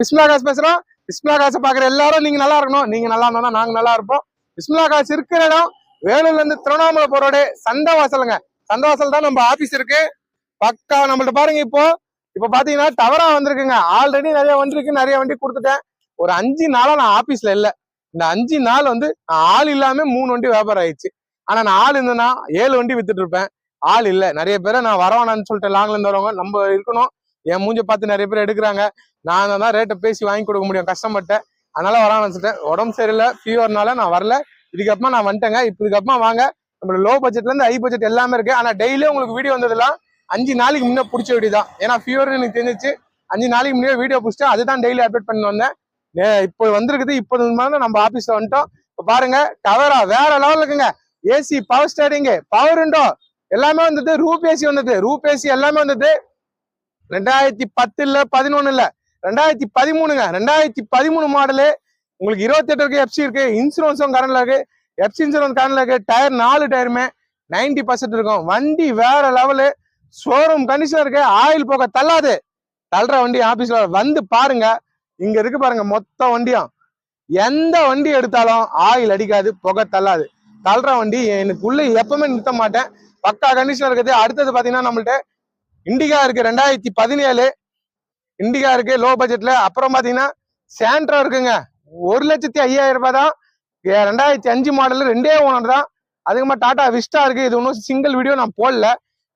பிஸ்மிலா காசு பேசுறோம் பிஸ்மிலா காசை பாக்குற எல்லாரும் நீங்க நல்லா இருக்கணும். நீங்க நல்லா இருந்தோம்னா நாங்க நல்லா இருப்போம். பிஸ்மிலா காசு இருக்கிற இடம் வேலூர்ல இருந்து திருவண்ணாமலை போறோட சந்தை வாசலுங்க. சந்தை வாசல் தான் நம்ம ஆபீஸ் இருக்கு. பக்கா நம்மள்ட்ட பாருங்க இப்போ. இப்போ பாத்தீங்கன்னா டவரா வந்திருக்குங்க. ஆல்ரெடி நிறைய வண்டி இருக்கு நிறைய வண்டி கொடுத்துட்டேன். ஒரு அஞ்சு நாளா நான் ஆபீஸ்ல இல்ல. இந்த அஞ்சு நாள் வந்து நான் ஆள் இல்லாம மூணு வண்டி வியாபாரம் ஆயிடுச்சு. ஆனா நான் ஆள் இருந்தேன்னா ஏழு வண்டி வித்துட்டு இருப்பேன். ஆள் இல்ல. நிறைய பேரை நான் வரவானான்னு சொல்லிட்டு லாங்ல இருந்து வரவங்க நம்ம இருக்கணும். என் மூஞ்ச பார்த்து நிறைய பேர் எடுக்கிறாங்க. நான் தான் ரேட்டை பேசி வாங்கி கொடுக்க முடியும். கஷ்டப்பட்டேன். அதனால வரான்னு சொல்லிட்டேன் உடம்பு சரியில்லை. ஃபீவர்னால நான் வரல. இதுக்கப்புறமா நான் வந்துட்டேங்க. இப்போ இதுக்கப்புறமா வாங்க. நம்மளோட லோ பட்ஜெட்ல இருந்து ஹை பட்ஜெட் எல்லாமே இருக்கு. ஆனா டெய்லியும் உங்களுக்கு வீடியோ வந்ததெல்லாம் அஞ்சு நாளைக்கு முன்னே பிடிச்ச வீடியோ தான். ஏன்னா ஃபீவர் எனக்கு தெரிஞ்சிச்சு. அஞ்சு நாளைக்கு முன்னே வீடியோ பிடிச்சிட்டு அதுதான் டெய்லி அப்டேட் பண்ணி வந்தேன். இப்போ வந்திருக்குது. இப்போ தான் நம்ம ஆபீஸ்ல வந்துட்டோம். இப்போ பாருங்க டவரா வேற லெவல் இருக்குங்க. AC power steering power window எல்லாமே வந்தது. ரூப் ஏசி வந்தது. ரூப் ஏசி எல்லாமே வந்தது. ரெண்டாயிரத்தி பத்து இல்ல பதினொன்னு இல்ல ரெண்டாயிரத்தி பதிமூணுங்க. ரெண்டாயிரத்தி பதிமூணு மாடலு உங்களுக்கு இருபத்தி எட்டு இருக்கு எஃப்சி இருக்கு இன்சூரன்ஸும் கரண்ட்ல இருக்கு. எஃப்சி இன்சூரன்ஸ் கரண்ட்ல இருக்கு. டயர் நாலு டயருமே 90% பர்சன்ட் இருக்கும். வண்டி வேற லெவலு ஷோரூம் கண்டிஷன் இருக்கு. ஆயில் போக தள்ளாது. தள்ளுற வண்டி ஆபீஸ்ல வந்து பாருங்க. இங்க இருக்கு பாருங்க மொத்த வண்டியும். எந்த வண்டி எடுத்தாலும் ஆயில் அடிக்காது புகை தள்ளாது. தள்ளுற வண்டி எனக்கு உள்ள எப்பவுமே நிறுத்த மாட்டேன். பக்கா கண்டிஷன் இருக்குது. அடுத்தது பாத்தீங்கன்னா நம்மள்ட்ட இண்டிகா இருக்கு ரெண்டாயிரத்தி பதினேழு இண்டிகா இருக்கு லோ பட்ஜெட்ல அப்புறம் பாத்தீங்கன்னா சாண்ட்ரா இருக்குங்க. ஒரு லட்சத்தி ஐயாயிரம் ரூபாய் தான். ரெண்டாயிரத்தி அஞ்சு மாடல் ரெண்டே ஓனர் தான். அதுக்குமா டாடா விஸ்டா இருக்கு. இது ஒன்றும் சிங்கிள் வீடியோ நான் போடல.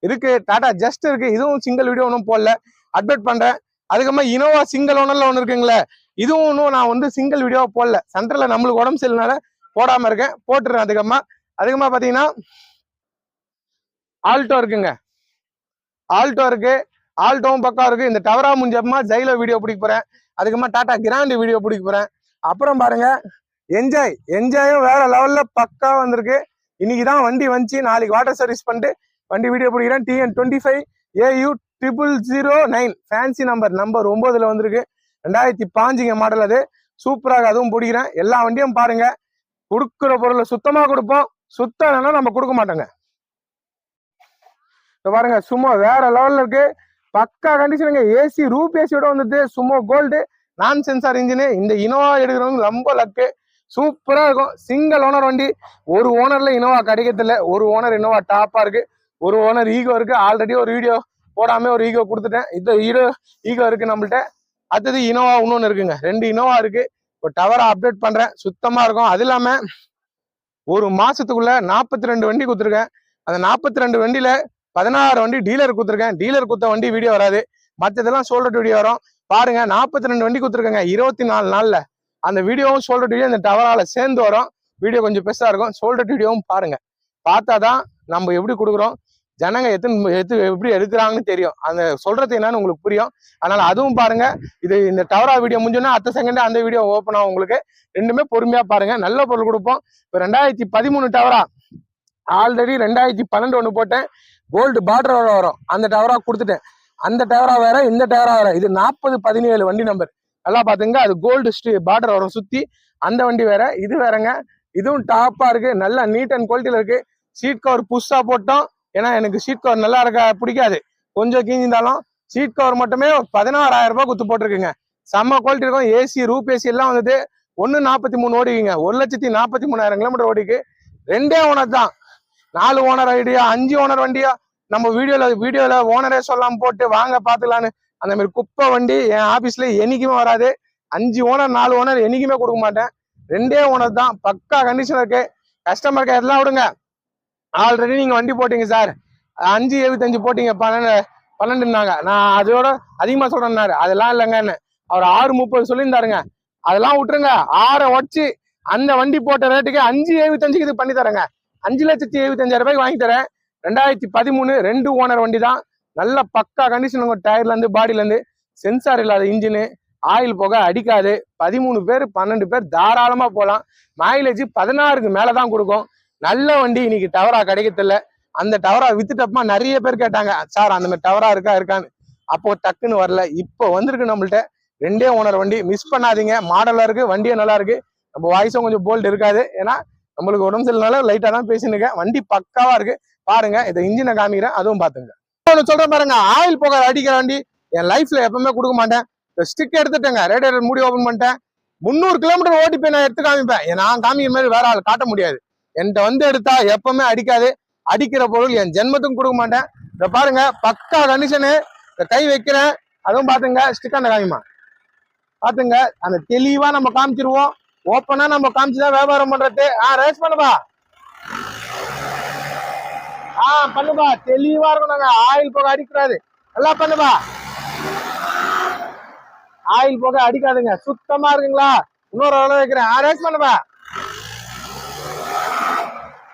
இருக்கு. டாடா ஜஸ்ட் இருக்கு. இதுவும் சிங்கிள் வீடியோ ஒன்றும் போடல. அப்டேட் பண்றேன். அதுக்கப்புறமா இனோவா சிங்கிள் ஓனர்ல ஒன்று இருக்குங்களே. இதுவும் ஒன்றும் நான் வந்து சிங்கிள் வீடியோ போடல. சென்டர்ல நம்மளுக்கு உடம்பு சரியில்லைனால போடாம இருக்கேன். போட்டுறேன் அதுக்கப்புறமா அதுக்கப்புறமா பாத்தீங்கன்னா ஆல்டோ இருக்குங்க. ஆல்டோ இருக்கு ஆல்டோவும் பக்கம் இருக்கு. இந்த டவரா முடிஞ்சப்பமா ஜெயிலோ வீடியோ பிடிக்க போறேன். அதுக்கப்புறமா டாடா கிராண்டு வீடியோ பிடிக்க போறேன். அப்புறம் பாருங்க என்ஜாய் என்ஜாயும் வேற லெவல்ல பக்கா வந்திருக்கு. இன்னைக்கு தான் வண்டி வந்துச்சு. நாளைக்கு வாட்டர் சர்வீஸ் பண்ணிட்டு வண்டி வீடியோ பிடிக்கிறேன். TN twenty five AU triple zero nine fancy number number ஒன்பதுல வந்திருக்கு. ரெண்டாயிரத்தி பாஞ்சுங்க மாடல் அது. சூப்பராக அதுவும் பிடிக்கிறேன். எல்லா வண்டியும் பாருங்க. கொடுக்குற பொருளை சுத்தமாக கொடுப்போம். சுத்தம் இல்லைன்னா நம்ம கொடுக்க மாட்டோங்க. இப்போ பாருங்க சும்மா வேற லெவலில் இருக்கு. பக்கா கண்டிஷனுங்க ஏசி ரூப் ஏசியோட வந்துட்டு சும்மா கோல்டு நான் சென்சார் இன்ஜினு இந்த இனோவா எடுக்கிறவங்க ரொம்ப லக்கு சூப்பரா இருக்கும். சிங்கிள் ஓனர் வண்டி. ஒரு ஓனர்ல இனோவா கிடைக்கிறதில்ல. ஒரு ஓனர் இனோவா டாப்பா இருக்கு. ஒரு ஓனர் ஈகோ இருக்கு. ஆல்ரெடி ஒரு வீடியோ போடாம ஒரு ஈகோ கொடுத்துட்டேன். இது ஈகோ ஈகோ இருக்கு நம்மள்ட்ட. அடுத்தது இனோவா இன்னொன்னு இருக்குங்க. ரெண்டு இனோவா இருக்கு. ஒரு டவரை அப்டேட் பண்றேன். சுத்தமா இருக்கும். அது இல்லாம ஒரு மாசத்துக்குள்ள நாற்பத்தி ரெண்டு வண்டி கொடுத்துருக்கேன். அந்த நாற்பத்தி ரெண்டு வண்டியில பதினாறு வண்டி டீலர் கொடுத்துருக்கேன். டீலர் கொடுத்த வண்டி வீடியோ வராது. மற்றதெல்லாம் சோல்டர் வீடியோ வரும். பாருங்க நாற்பத்தி ரெண்டு வண்டி கொடுத்துருக்கேங்க. இருபத்தி நாலு நாளில். அந்த வீடியோவும் சோல்டர் வீடியோ இந்த டவரால் சேர்ந்து வரும். வீடியோ கொஞ்சம் பெருசாக இருக்கும். சோல்டர் வீடியோவும் பாருங்க. பார்த்தா தான் நம்ம எப்படி கொடுக்குறோம். ஜனங்க எத்தனை எத்து எப்படி எடுக்கிறாங்கன்னு தெரியும். அந்த சொல்றது என்னன்னு உங்களுக்கு புரியும். அதனால அதுவும் பாருங்க. இது இந்த டவரா வீடியோ முடிஞ்சோன்னா அடுத்த செகண்ட் அந்த வீடியோ ஓப்பன் ஆகும் உங்களுக்கு. ரெண்டுமே பொறுமையா பாருங்க. நல்ல பொருள் கொடுப்போம். இப்போ ரெண்டாயிரத்தி பதிமூணு டவரா. ஆல்ரெடி ரெண்டாயிரத்தி பன்னெண்டு ஒன்று போட்டேன். கோல்டு பார்டர் வரும். அந்த டவரா கொடுத்துட்டேன். அந்த டவரா வேற இந்த டவரா வேற. இது நாற்பது பதினேழு வண்டி நம்பர் நல்லா பாத்துங்க அது கோல்டு ஸ்டீ பார்டர் வரும் சுத்தி. அந்த வண்டி வேற இது வேறங்க. இதுவும் டாப்பா இருக்கு. நல்லா நீட் அண்ட் குவாலிட்டியில இருக்கு. சீட் கவர் புதுசா போட்டோம். ஏன்னா எனக்கு சீட் கவர் நல்லா இருக்க பிடிக்காது. கொஞ்சம் கிஞ்சிருந்தாலும் சீட் கவர் மட்டுமே பதினாறாயிரம் ரூபாய் குத்து போட்டிருக்குங்க. செம்ம குவாலிட்டி இருக்கும். ஏசி ரூப் ஏசி எல்லாம் வந்துட்டு ஒன்னு நாற்பத்தி மூணு ஓடிக்குங்க. ஒரு லட்சத்தி நாற்பத்தி மூணாயிரம் கிலோமீட்டர் ஓடிக்கு. ரெண்டே ஓனர் தான். நாலு ஓனர் ஐடியா அஞ்சு ஓனர் வண்டியா? நம்ம வீடியோல வீடியோல ஓனரே சொல்லாம போட்டு வாங்க பாத்துக்கலான்னு. அந்த மாதிரி குப்பை வண்டி என் ஆபீஸ்ல என்னைக்குமே வராது. அஞ்சு ஓனர் நாலு ஓனர் என்னைக்குமே கொடுக்க மாட்டேன். ரெண்டே ஓனர் தான். பக்கா கண்டிஷன் இருக்கு. கஸ்டமர் கேர் எல்லாம் விடுங்க. ஆல்ரெடி நீங்க வண்டி போட்டீங்க சார் அஞ்சு எழுபத்தஞ்சு போட்டீங்க பன்னெண்டு பன்னெண்டுனாங்க நான் அதோட அதிகமா சொல்றேன்னாரு அதெல்லாம் இல்லைங்கன்னு. அவர் ஆறு முப்பது சொல்லியிருந்தாருங்க. அதெல்லாம் விட்டுருங்க. ஆறை உடச்சு அந்த வண்டி போட்ட ரேட்டுக்கு அஞ்சு எழுபத்தஞ்சுக்கு இது பண்ணி தரேங்க அஞ்சு லட்சத்தி எழுபத்தஞ்சாயிரம் ரூபாய்க்கு வாங்கி தரேன். ரெண்டாயிரத்தி பதிமூணு ரெண்டு ஓனர் வண்டி தான் நல்ல பக்கா கண்டிஷன் டயர்லேருந்து பாடியிலேருந்து சென்சார் இல்லாத இன்ஜினு ஆயில் போக அடிக்காது. பதிமூணு பேர் பன்னெண்டு பேர் தாராளமாக போகலாம் மைலேஜ் பதினாறுக்கு மேலே தான் கொடுக்கும். நல்ல வண்டி இன்னைக்கு டவரா கிடைக்கத்தில்ல அந்த டவரா வித்துட்டப்பமா நிறைய பேர் கேட்டாங்க சார் அந்த மாதிரி டவரா இருக்கா இருக்கான்னு. அப்போ டக்குன்னு வரல. இப்போ வந்திருக்கு நம்மள்ட்ட. ரெண்டே ஓனர் வண்டி. மிஸ் பண்ணாதீங்க. மாடலாக இருக்குது வண்டியும் நல்லா இருக்குது நம்ம வாய்ஸும் கொஞ்சம் போல்ட் இருக்காது. ஏன்னா நம்மளுக்கு உடம்பு சரியில்லைனால லைட்டா தான் பேசினுக்கேன் வண்டி பக்காவா இருக்கு. பாருங்க இதை இன்ஜினை காமிக்கிறேன் அதுவும் பாத்துங்க ஒண்ணு சொல்றேன் பாருங்க ஆயில் புகை அடிக்கிற வண்டி என் லைஃப்ல எப்பவுமே கொடுக்க மாட்டேன். ஸ்டிக் எடுத்துட்டேங்க ரேடியேட்டர் மூடி ஓபன் பண்ணிட்டேன். முந்நூறு கிலோமீட்டர் ஓட்டி போய் நான் எடுத்து காமிப்பேன். நான் காமிக்கிற மாதிரி வேற ஆள் காட்ட முடியாது. என்கிட்ட வந்து எடுத்தா எப்பவுமே அடிக்காது. அடிக்கிற பொருள் என் ஜென்மத்துக்கும் கொடுக்க மாட்டேன். இதை பாருங்க பக்கா கண்டிஷனு இந்த கை வைக்கிறேன். அதுவும் பாத்துங்க ஸ்டிக் அந்த காமிமா பாத்துங்க அந்த தெளிவா நம்ம காமிச்சிருவோம். ஓப்பனா நம்ம காமிச்சுதான் வியாபாரம் பண்றது. ஆ ரேஸ் பண்ணுப்பா. ஆ பண்ணுப்பா. தெளிவா இருக்கணுங்க ஆயில் போக அடிக்கிறாரு நல்லா பண்ணுப்பா. ஆயில் போக அடிக்காதுங்க. சுத்தமா இருக்குங்களா? இன்னொரு அளவு வைக்கிறேன். ஆ ரேஸ் பண்ணுப்பா.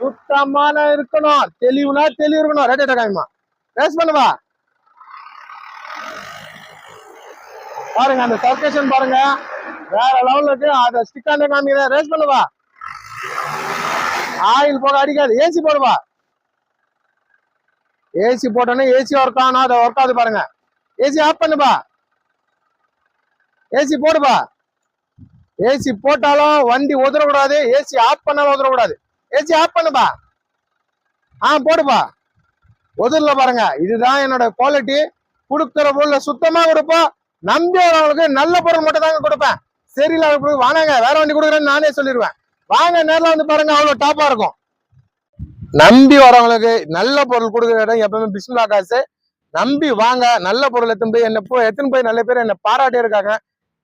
சுத்தமான இருக்கணும். தெளிவுனா தெளிவு இருக்கணும். ரேட் காமிமா ரேஸ் பண்ணுவா பாருங்க அந்த சர்க்கேஷன் பாருங்க. வேற லெவல்ல இருக்கு. அத ஸ்டிக்கான காமிக்கிறேன் ரேஸ் பண்ணுவா. ஆயில் போட அடிக்காது. ஏசி போடுவா. ஏசி போட்டோன்னே ஏசி ஒர்க் ஆனா அதை ஒர்க் ஆகுது பாருங்க. ஏசி ஆஃப் பண்ணுப்பா. ஏசி போடுப்பா. ஏசி போட்டாலும் வண்டி உதறக்கூடாது. ஏசி ஆஃப் பண்ணாலும் உதறக்கூடாது. ஏசி ஆஃப் பண்ணுப்பா. ஆ போடுப்பா. உதறல பாருங்க. இதுதான் என்னோட குவாலிட்டி கொடுக்குற பொருளை சுத்தமா கொடுப்போம். நம்பி வரவங்களுக்கு நல்ல பொருள் மட்டும் தாங்க கொடுப்பேன். சரியில்ல வாங்க வேற வண்டி கொடுக்குறேன்னு நானே சொல்லிடுவேன் வாங்க நேரில் வந்து பாருங்க அவ்வளோ டாப்பா இருக்கும். நம்பி வரவங்களுக்கு நல்ல பொருள் கொடுக்குற இடம் எப்பவுமே பிஸ்மிலா காசு நம்பி வாங்க நல்ல பொருள் எத்தனை போய் என்ன போ எத்தனை போய் நல்ல பேர் என்ன பாராட்டி இருக்காங்க.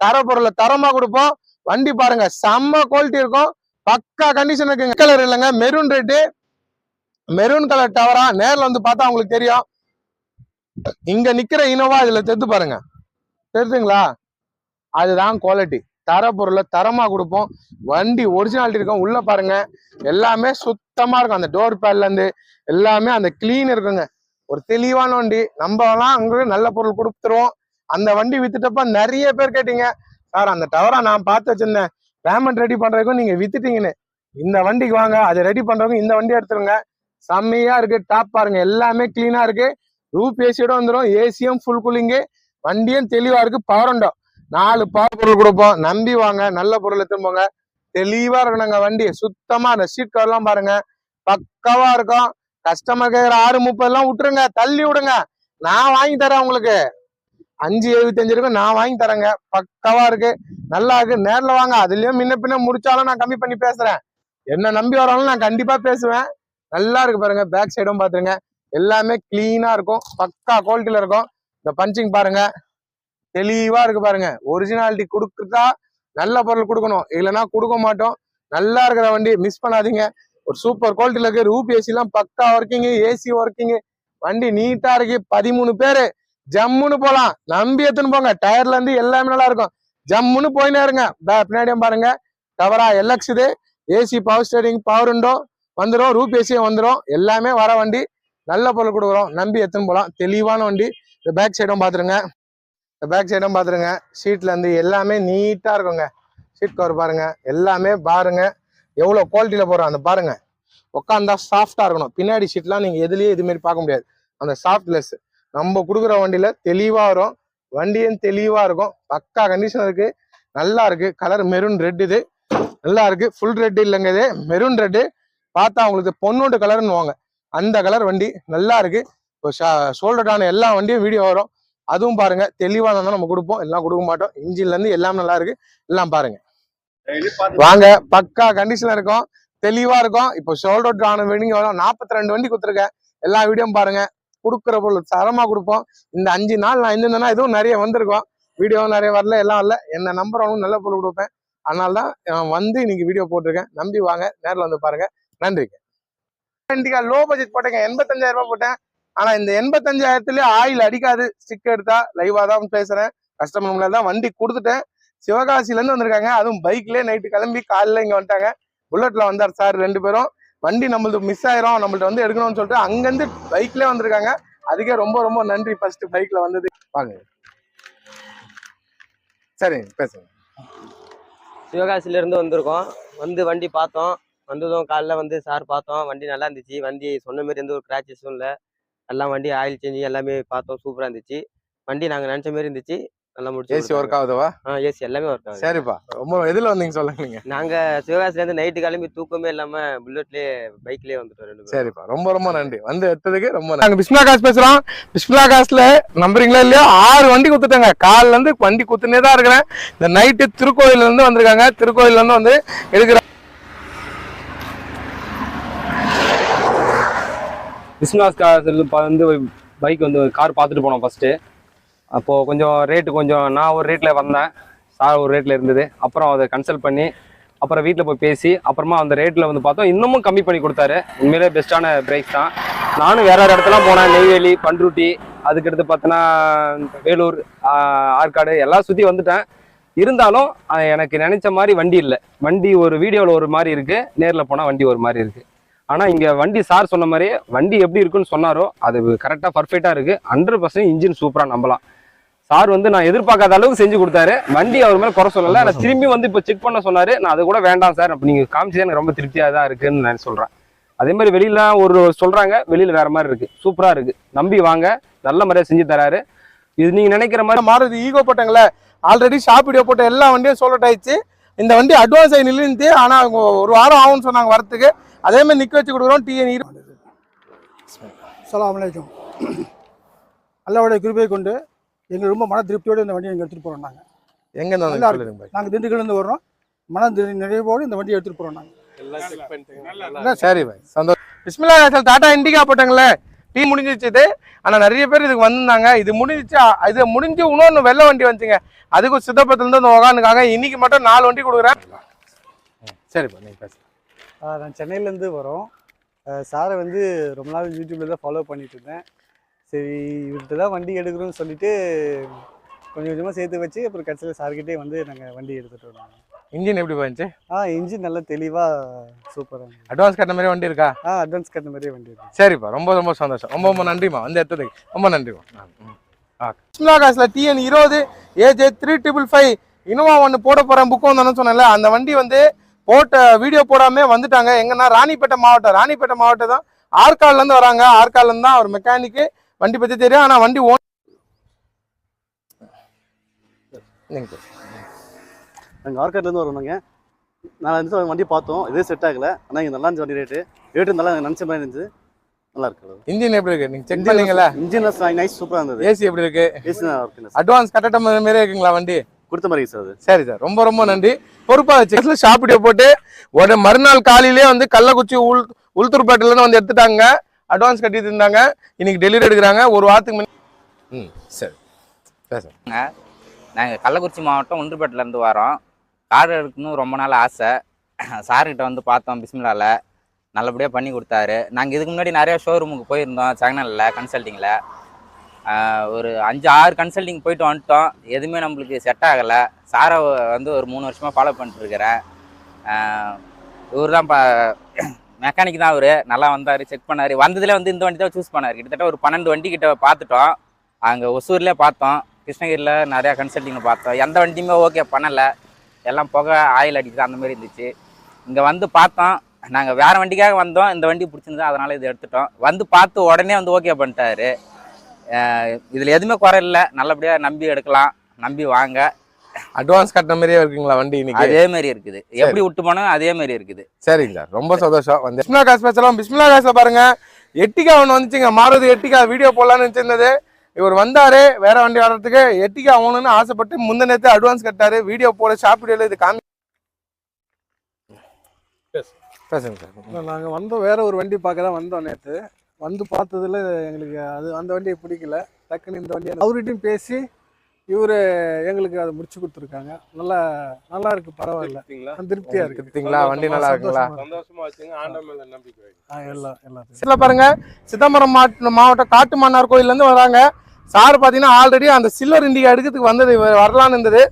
தர பொருளை தரமா கொடுப்போம். வண்டி பாருங்க செம்ம குவாலிட்டி இருக்கும். பக்கா கண்டிஷன் இருக்குங்க கலர் இல்லைங்க maroon red maroon colour Tavera நேரில் வந்து பார்த்தா உங்களுக்கு தெரியும். இங்க நிக்கிற இனோவா இதுல தெத்து பாருங்க. தெரியுதுங்களா அதுதான் குவாலிட்டி தர பொருளை தரமாக கொடுப்போம். வண்டி ஒரிஜினாலிட்டி இருக்கும். உள்ளே பாருங்க. எல்லாமே சுத்தமாக இருக்கும். அந்த டோர் பேட்லேருந்து எல்லாமே அந்த கிளீன் இருக்குங்க. ஒரு தெளிவான வண்டி. நம்மலாம் அங்கே நல்ல பொருள் கொடுத்துருவோம். அந்த வண்டி வித்துட்டப்ப நிறைய பேர் கேட்டீங்க சார் அந்த டவரா நான் பார்த்து வச்சிருந்தேன். பேமெண்ட் ரெடி பண்றதுக்கும் நீங்க வித்துட்டீங்கன்னு. இந்த வண்டிக்கு வாங்க. அதை ரெடி பண்றவங்க இந்த வண்டி எடுத்துருங்க. செம்மையா இருக்கு. டாப் பாருங்க. எல்லாமே கிளீனா இருக்கு. ரூப் ஏசியோட வந்துடும் ஏசியும் ஃபுல் கூலிங்கு வண்டியும் தெளிவா இருக்கு. பவரண்டோ நாலு பொருள் கொடுப்போம். நம்பி வாங்க நல்ல பொருள் எடுத்துன்னு போங்க. தெளிவா இருக்கணுங்க வண்டி. சுத்தமா அந்த சீட் கவர்லாம் பாருங்க. பக்கவா இருக்கும். கஸ்டமர் கேக்குற ஆறு முப்பது எல்லாம் விட்டுருங்க. தள்ளி விடுங்க. நான் வாங்கி தரேன் உங்களுக்கு. அஞ்சு எழுபத்தஞ்சு இருக்கும். நான் வாங்கி தரேங்க. பக்கவா இருக்கு. நல்லா இருக்கு. நேர்ல வாங்க. அதுலயும் முன்ன பின்ன முடிச்சாலும் நான் கம்மி பண்ணி பேசுறேன். என்ன நம்பி வராலும் நான் கண்டிப்பா பேசுவேன். நல்லா இருக்கு பாருங்க. பேக் சைடும் பாத்துருங்க. எல்லாமே கிளீனா இருக்கும். பக்கா குவாலிட்டியில இருக்கும். இந்த பஞ்சிங் பாருங்க. தெளிவா இருக்கு பாருங்க. ஒரிஜினாலிட்டி கொடுக்குறதா நல்ல பொருள் கொடுக்கணும். இல்லைன்னா கொடுக்க மாட்டோம். நல்லா இருக்கிற வண்டி மிஸ் பண்ணாதீங்க. ஒரு சூப்பர் குவாலிட்டியில இருக்கு. ரூப் ஏசி எல்லாம் பக்கா ஒர்க்கிங் ஏசி ஒர்க்கிங் வண்டி நீட்டா இருக்கு. பதிமூணு பேரு. ஜம்முன்னு போலாம். நம்பி எடுத்துன்னு போங்க. டயர்ல இருந்து எல்லாமே நல்லா இருக்கும். ஜம்முன்னு போயினே இருங்க. பின்னாடியும் பாருங்க. டவரா எல்எக்ஸ் இது. AC power steering power window வந்துடும் ரூப் ஏசியும் வந்துடும் எல்லாமே வர வண்டி. நல்ல பொருள் கொடுக்குறோம். நம்பி எடுத்துன்னு போலாம். தெளிவான வண்டி. இந்த பேக் சைடும் பாத்துருங்க. இந்த பேக் சைடும் பார்த்துருங்க சீட்லேருந்து எல்லாமே நீட்டாக இருக்குங்க. சீட் கவர் பாருங்கள் எல்லாமே பாருங்க. எவ்வளோ குவாலிட்டியில் போகிறோம் அந்த பாருங்கள் உட்காந்தா சாஃப்டாக இருக்கணும். பின்னாடி சீட்லாம் நீங்கள் எதுலேயே இதுமாரி பார்க்க முடியாது. அந்த சாஃப்ட்லெஸ் நம்ம கொடுக்குற வண்டியில் தெளிவாக வரும். வண்டியும் தெளிவாக இருக்கும். பக்கா கண்டிஷன் இருக்குது நல்லா இருக்குது கலர் மெரூன் ரெட் இது. நல்லா இருக்குது ஃபுல் ரெட் இல்லைங்க இது. மெரூன் ரெட்டு பார்த்தா உங்களுக்கு பொன்னோட்டு கலர்னு வாங்க. அந்த கலர் வண்டி நல்லா இருக்குது இப்போ ஷோல்டர்டான எல்லா வண்டியும் வீடியோ வரும். அதுவும் பாருங்க தெளிவா தான் நம்ம கொடுப்போம். எல்லாம் கொடுக்க மாட்டோம். இன்ஜின்ல இருந்து எல்லாம் நல்லா இருக்கு. எல்லாம் பாருங்க. வாங்க பக்கா கண்டிஷன்ல இருக்கும். தெளிவா இருக்கும். இப்போ ஷோல்டர் ஆன வண்டிங்க வரும். நாற்பத்தி ரெண்டு வண்டி கொடுத்துருக்கேன். எல்லா வீடியோவும் பாருங்க. கொடுக்குற பொருள் தரமா கொடுப்போம். இந்த அஞ்சு நாள் நான் இருந்தேன்னா இதுவும் நிறைய வந்திருக்கும். வீடியோவும் நிறைய வரல எல்லாம் வரல. என்ன நம்பர் அவங்க நல்ல பொருள் கொடுப்பேன். அதனால தான் வந்து இன்னைக்கு வீடியோ போட்டிருக்கேன். நம்பி வாங்க. நேரில் வந்து பாருங்க. நன்றிங்க. வண்டிக்கா லோ பட்ஜெட் போட்டேங்க. எண்பத்தஞ்சாயிரம் ரூபாய் போட்டேன். ஆனா இந்த எண்பத்தஞ்சாயிரத்துலயே ஆயில் அடிக்காது. ஸ்டிக் எடுத்தா லைவா தான் பேசுறேன். கஸ்டமர் முன்னாடி தான் வண்டி கொடுத்துட்டேன். சிவகாசில இருந்து வந்திருக்காங்க. அதுவும் பைக்லயே நைட்டு கிளம்பி காலைல இங்க வந்துட்டாங்க. புல்லட்ல வந்தார் சார் ரெண்டு பேரும். வண்டி நம்மளுக்கு மிஸ் ஆயிரும். நம்மள்ட்ட வந்து எடுக்கணும்னு சொல்லிட்டு அங்கிருந்து பைக்லயே வந்திருக்காங்க. அதுக்கே ரொம்ப ரொம்ப நன்றி. ஃபர்ஸ்ட் பைக்ல வந்தது. வாங்க. சரி பேசுங்க. சிவகாசில இருந்து வந்திருக்கோம். வந்து வண்டி பார்த்தோம். வந்ததும் காலைல வந்து சார் பார்த்தோம். வண்டி நல்லா இருந்துச்சு. வண்டி சொன்ன மாதிரி எந்த ஒரு கிராச்சஸும் இல்லை. எல்லாம் வண்டி ஆயில் சேஞ்சிங் எல்லாமே பார்த்தோம். சூப்பராக இருந்துச்சு. வண்டி நாங்கள் நினச்ச மாதிரி இருந்துச்சு. நல்லா முடிச்சு ஏசி ஒர்க் ஆகுதுவா? ஏசி எல்லாமே ஒர்க் ஆகுது. சரிப்பா. ரொம்ப எதுல வந்தீங்க சொல்லுங்க நீங்க? நாங்க சிவகாசில இருந்து நைட்டு கிளம்பி தூக்கமே இல்லாம புல்லட்லயே பைக்லயே வந்துட்டோம் ரெண்டு சரிப்பா. ரொம்ப ரொம்ப நன்றி. வந்து எடுத்ததுக்கு ரொம்ப நன்றி. நாங்க பிஸ்மிலா காசு பேசுறோம். பிஸ்மிலா காசுல நம்புறீங்களா இல்லையா? ஆறு வண்டி குத்துட்டாங்க. கால்ல இருந்து வண்டி குத்துனே தான் இருக்கிறேன். இந்த நைட்டு திருக்கோயில்ல இருந்து வந்திருக்காங்க. திருக்கோயில்ல இருந்து வந்து எடுக்கிற பிஸ்னாஸ் கார் வந்து பைக் வந்து கார் பார்த்துட்டு போனோம் ஃபஸ்ட்டு அப்போது கொஞ்சம் ரேட்டு கொஞ்சம் நான் ஒரு ரேட்டில் வந்தேன். சார் ஒரு ரேட்டில் இருந்தது. அப்புறம் அதை கன்சல்ட் பண்ணி அப்புறம் வீட்டில் போய் பேசி அப்புறமா அந்த ரேட்டில் வந்து பார்த்தோம் இன்னமும் கம்மி பண்ணி கொடுத்தாரு. உண்மையிலே பெஸ்ட்டான பிரேக்ஸ் தான். நானும் வேற வேறு இடத்துலாம் போனேன். நெய்வேலி பண்ருட்டி அதுக்கடுத்து பார்த்தோன்னா வேலூர் ஆற்காடு எல்லாம் சுற்றி வந்துட்டேன். இருந்தாலும் எனக்கு நினச்ச மாதிரி வண்டி இல்லை. வண்டி ஒரு வீடியோவில் ஒரு மாதிரி இருக்குது நேரில் போனால் வண்டி ஒரு மாதிரி இருக்குது ஆனால் இங்கே வண்டி சார் சொன்ன மாதிரி வண்டி எப்படி இருக்குன்னு சொன்னாரோ அது கரெக்டாக பர்ஃபெக்டாக இருக்குது ஹண்ட்ரட் பர்சன்ட் இன்ஜின் சூப்பராக நம்பலாம். சார் வந்து நான் எதிர்பார்க்காத அளவுக்கு செஞ்சு கொடுத்தாரு. வண்டி அவர் மேலே குறை சொல்லலை. நான் திரும்பி வந்து இப்போ செக் பண்ண சொன்னார். நான் அது கூட வேண்டாம் சார். அப்போ நீங்கள் காமிச்சது எனக்கு ரொம்ப திருப்தியாக தான் இருக்குதுன்னு நான் சொல்கிறேன் அதே மாதிரி வெளியில ஒரு சொல்கிறாங்க வெளியில் வேறு மாதிரி இருக்குது சூப்பராக இருக்குது நம்பி வாங்க. நல்ல முறையாக செஞ்சு தராரு. இது நீங்கள் நினைக்கிற மாதிரி மாறுது ஈகோ போட்டாங்களே ஆல்ரெடி ஷாப் வீடியோ போட்ட எல்லா வண்டியும் சோலோட் ஆயிடுச்சு. இந்த வண்டி அட்வான்ஸ் ஆகி நில்லுந்து ஆனால் ஒரு வாரம் ஆகும்னு சொன்னாங்க வரத்துக்கு. அதே மாதிரி நிக்க வச்சு கொடுக்குறோம் டிஎன் அஸ்ஸலாமு அலைக்கும். அல்லாவுடைய கிருபையை கொண்டு எங்களுக்கு ரொம்ப மன திருப்தியோடு இந்த வண்டியை எங்கள் எடுத்துகிட்டு போகிறோம் நாங்கள் எங்க. நாங்கள் திண்டுக்கல்லேருந்து வர்றோம். மன திரு- நிறைவோடு இந்த வண்டியை எடுத்துகிட்டு போகிறோம் நாங்கள் சரி பாய். சந்தோஷம் பிஸ்மில்லா காசல் டாடா இண்டிகா போட்டாங்களே டீ முடிஞ்சிச்சு இது. ஆனா நிறைய பேர் இதுக்கு வந்திருந்தாங்க. இது முடிஞ்சிச்சு இது முடிஞ்சு இன்னொன்னு வெள்ளை வண்டி வந்துச்சுங்க. அதுக்கும் சித்தப்பத்துல இருந்து வந்து உக்காந்துக்காங்க இன்னைக்கு மட்டும் நாலு வண்டி கொடுக்குறேன். சரிப்பா நீங்க பேச. ஆ, நான் சென்னையிலேருந்து வரோம். சாரை வந்து ரொம்ப நாள் யூடியூப்ல தான் ஃபாலோ பண்ணிட்டு இருந்தேன் சரி இவர்கிட்ட தான் வண்டி எடுக்கிறோம்னு சொல்லிட்டு கொஞ்சம் கொஞ்சமாக சேர்த்து வச்சு அப்புறம் கடைசியில் சார்கிட்டே வந்து நாங்கள் வண்டி எடுத்துகிட்டு வரோம் இன்ஜின் எப்படி போயிருச்சு ஆ இன்ஜின் நல்லா தெளிவாக சூப்பராக அட்வான்ஸ் கட்ட மாதிரி வண்டி இருக்கா? ஆ அட்வான்ஸ் கட்ட மாதிரியே வண்டி இருக்கு. சரிப்பா ரொம்ப ரொம்ப சந்தோஷம். ரொம்ப ரொம்ப நன்றிம்மா. வந்து எடுத்ததுக்கு ரொம்ப நன்றிம்மா. பிஸ்மிலா காசுல டிஎன் இருபது AJ three triple five Innova ஒன்று போட போறேன் புக் வந்தோன்னு சொன்னேன்ல அந்த வண்டி வந்து போட்ட வீடியோ போடாம வந்துட்டாங்க. எங்கன்னா ராணிப்பேட்டை மாவட்டம். ராணிப்பேட்டை மாவட்டம் தான் ஆற்காடுல இருந்து வராங்க. ஆற்காடுல இருந்து தான் அவர் மெக்கானிக்கு வண்டி பத்தி தெரியும். ஆனா வண்டி ஓன். நாங்கள் ஆர்காட்லேருந்து வரோம்ங்க நான் வந்து வண்டி பார்த்தோம். இதே செட் ஆகல. ஆனால் இங்கே நல்லா இருந்துச்சு வண்டி ரேட்டு ரேட்டு நல்லா நினச்ச மாதிரி இருந்துச்சு. நல்லா இருக்கு. இன்ஜின் எப்படி இருக்கு? நீங்க செக் பண்ணீங்களா இன்ஜின் நைஸ் சூப்பராக இருந்தது. ஏசி எப்படி இருக்கு? ஏசி அட்வான்ஸ் கட்டட்ட மாதிரி இருக்குங்களா வண்டி? கொடுத்த மாதிரி சார் அது. சரி சார் ரொம்ப ரொம்ப நன்றி. பொறுப்பா வச்சு ஷாப் வீடியோ போட்டு ஒரு மறுநாள் காலையிலே வந்து கள்ளக்குச்சி உள் உளுத்தூர்பேட்டில இருந்து வந்து எடுத்துட்டாங்க. அட்வான்ஸ் கட்டிட்டு இருந்தாங்க. இன்னைக்கு டெலிவரி எடுக்கிறாங்க. ஒரு வாரத்துக்கு முன்ன ம் சரி. பேசுங்க. நாங்கள் கள்ளக்குறிச்சி மாவட்டம் ஒன்றுபேட்டிலேருந்து வரோம். கார் எடுக்கணும் ரொம்ப நாள் ஆசை. சார்கிட்ட வந்து பார்த்தோம் பிஸ்மிலாவில் நல்லபடியாக பண்ணி கொடுத்தாரு. நாங்கள் இதுக்கு முன்னாடி நிறைய ஷோரூமுக்கு போயிருந்தோம் செகனலில் கன்சல்ட்டிங்கில் ஒரு அஞ்சு ஆறு கன்சல்ட்டிங் போயிட்டு வந்துட்டோம். எதுவுமே நம்மளுக்கு செட் ஆகலை. சாரை வந்து ஒரு மூணு வருஷமாக ஃபாலோ பண்ணிட்டுருக்கிறேன். இவர் தான் பா மெக்கானிக் தான் அவர். நல்லா வந்தார் செக் பண்ணார். வந்ததுலேயே வந்து இந்த வண்டி தான் சூஸ் பண்ணார். கிட்டத்தட்ட ஒரு பன்னெண்டு வண்டி கிட்ட பார்த்துட்டோம். அங்கே ஒசூர்லேயே பார்த்தோம். கிருஷ்ணகிரியில் நிறையா கன்சல்ட்டிங் பார்த்தோம். எந்த வண்டியுமே ஓகே பண்ணலை. எல்லாம் புகை ஆயில் அடிக்குது அந்த மாதிரி இருந்துச்சு. இங்கே வந்து பார்த்தோம். நாங்கள் வேறு வண்டிக்காக வந்தோம். இந்த வண்டி பிடிச்சிருந்தா அதனால் இது எடுத்துட்டோம். வந்து பார்த்து உடனே வந்து ஓகே பண்ணிட்டாரு. இதில் எதுவுமே குறை இல்லை. நல்லபடியாக நம்பி எடுக்கலாம். நம்பி வாங்க. அட்வான்ஸ் கட்டின மாதிரியே இருக்குங்களா வண்டி இன்னைக்கு? அதே மாதிரி இருக்குது. எப்படி விட்டு போனோம் அதே மாதிரி இருக்குது. சரிங்க. சார். ரொம்ப சந்தோஷம். வந்து பிஸ்மிலா காசு பேசலாம். பிஸ்மிலா காசுல பாருங்க. எட்டிகா ஒன்று வந்துச்சுங்க. மாறுதி எட்டிகா வீடியோ போடலான்னு வச்சிருந்தது இவர் வந்தாரு. வேற வண்டி வர்றதுக்கு எட்டிகா ஆகணும்னு ஆசைப்பட்டு முந்த நேரத்து அட்வான்ஸ் கட்டாரு வீடியோ போட ஷாப் வீடியோல இது காமி பேசுங்க. சார். நாங்கள் வந்தோம். வேற ஒரு வண்டி பார்க்க தான் வந்தோம் நேற்று வந்து பார்த்ததுல எங்களுக்கு அது அந்த வண்டியை பிடிக்கல. டக்குன்னு இந்த வண்டியை அவர்கிட்டையும் பேசி இவர் எங்களுக்கு அதை முடிச்சு கொடுத்துருக்காங்க. நல்லா நல்லா இருக்கு பரவாயில்ல. திருப்தியா இருக்கு திருப்திங்களா? வண்டி நல்லா இருக்குங்களா? சந்தோஷமா எல்லாம் எல்லாம் சில பாருங்க சிதம்பரம் மாவட்ட மாவட்டம் காட்டுமன்னார் கோயில்ல இருந்து வராங்க. சார் பாத்தீங்கன்னா ஆல்ரெடி அந்த சில்வர் இண்டிகா எடுக்கிறதுக்கு வந்தது வரலான்னு இருந்தது.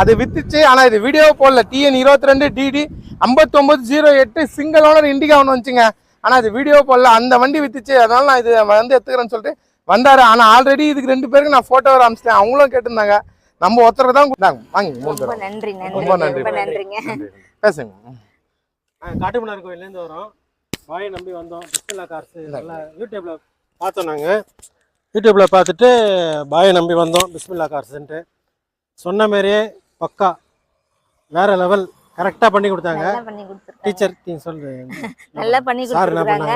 அது வித்துச்சு ஆனா இது வீடியோ போடல. டிஎன் இருபத்தி ரெண்டு டிடி ஐம்பத்தொன்பது ஜீரோ எட்டு சிங்கிள் ஓனர் இண்டிகா ஒன்று வந்துச்சுங்க. ஆனா அது வீடியோ போடல. அந்த வண்டி வித்துச்சு. அதனால நான் இது வந்து எடுத்துக்கிறேன்னு சொல்லிட்டு வந்தாரு. ஆனா ஆல்ரெடி இதுக்கு ரெண்டு பேருக்கு நான் போட்டோ வர அமிச்சிட்டேன் அவங்களும் கேட்டிருந்தாங்க. நம்ம ஒருத்தருக்கு தான் கொடுத்தாங்க வாங்க மூணு ரொம்ப பேரும் நன்றி. ரொம்ப நன்றி. பேசுங்க. காட்டுமன்னார் கோயிலேருந்து வரோம். வாயை நம்பி வந்தோம். பிஸ்மில்லா கார்ஸ் நல்லா யூடியூப்ல பார்த்தோம் நாங்கள் யூடியூப்ல பார்த்துட்டு பாயை நம்பி வந்தோம். பிஸ்மில்லா கார்ஸ்ன்ட்டு சொன்ன மாதிரியே பக்கா. வேற லெவல் கரெக்டாக பண்ணி கொடுத்தாங்க. நல்லா பண்ணி கொடுத்துருக்காங்க. டீச்சர் நீங்க சொல்றீங்க நல்லா பண்ணி கொடுத்துருக்காங்க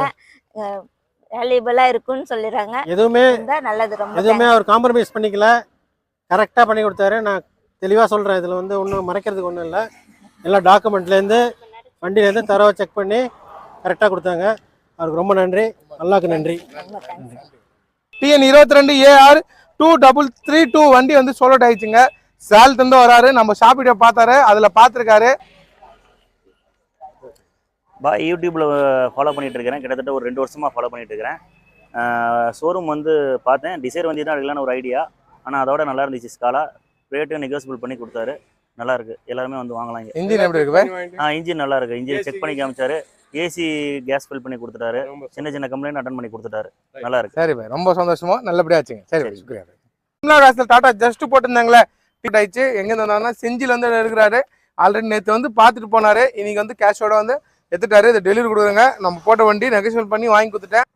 வேல்யூபிளா இருக்குன்னு சொல்லிடுறாங்க. எதுவுமே நல்லது ரொம்ப எதுவுமே அவர் காம்ப்ரமைஸ் பண்ணிக்கல. கரெக்டாக பண்ணி கொடுத்தாரு. நான் தெளிவாக சொல்கிறேன் இதில் வந்து ஒன்றும் மறைக்கிறதுக்கு ஒன்றும் இல்லை. எல்லா டாக்குமெண்ட்லேருந்து வண்டியிலேருந்து தரவை செக் பண்ணி கரெக்டாக கொடுத்தாங்க. அவருக்கு ரொம்ப நன்றி. அல்லாக்கு நன்றி. டிஎன் இருபத்தி ரெண்டு AR two double three two வண்டி வந்து சோலோட் ஆயிடுச்சுங்க. சேலத்துலேருந்து வராரு. நம்ம ஷாப் வீடியோ பார்த்தாரு. அதில் பார்த்துருக்காரு. பா யூடியூப்பில் ஃபாலோ பண்ணிட்டு இருக்கிறேன். கிட்டத்தட்ட ஒரு ரெண்டு வருஷமாக ஃபாலோ பண்ணிட்டு இருக்கிறேன். ஷோரூம் வந்து பார்த்தேன். டிசைர் வண்டி தான் எடுக்கலான்னு ஒரு ஐடியா ஆனால் அதோட நல்லா இருந்துச்சு ஸ்காலா ரேட்டு நெகோசியபிள் பண்ணி கொடுத்தாரு. நல்லா இருக்கு. எல்லாருமே வந்து வாங்கலாம். இன்ஜின் எப்படி இருக்கு பாய்? ஆ இன்ஜின் நல்லா இருக்கு. இன்ஜின் செக் பண்ணி காமிச்சாரு. ஏசி கேஸ் ஃபில் பண்ணி கொடுத்துட்டாரு. சின்ன சின்ன கம்ப்ளைண்ட் அட்டன் பண்ணி கொடுத்துட்டாரு. நல்லா இருக்கு. சரி பாய். ரொம்ப சந்தோஷமா. நல்லபடியா ஆச்சுங்க. சரி பாய் சுக்ரியா சிம்லா காசில் டாடா ஜஸ்ட் போட்டிருந்தாங்களே. டிக்கெட் ஆயிடுச்சு. எங்கே வந்தாங்கன்னா செஞ்சில வந்து இருக்கிறாரு. ஆல்ரெடி நேற்று வந்து பார்த்துட்டு போனார். இன்றைக்கி வந்து கேஷோட வந்து எடுத்துட்டாரு. இதை டெலிவரி கொடுக்குறங்க நம்ம போட்ட வண்டி நெகோசியல் பண்ணி வாங்கி கொடுத்துட்டேன்.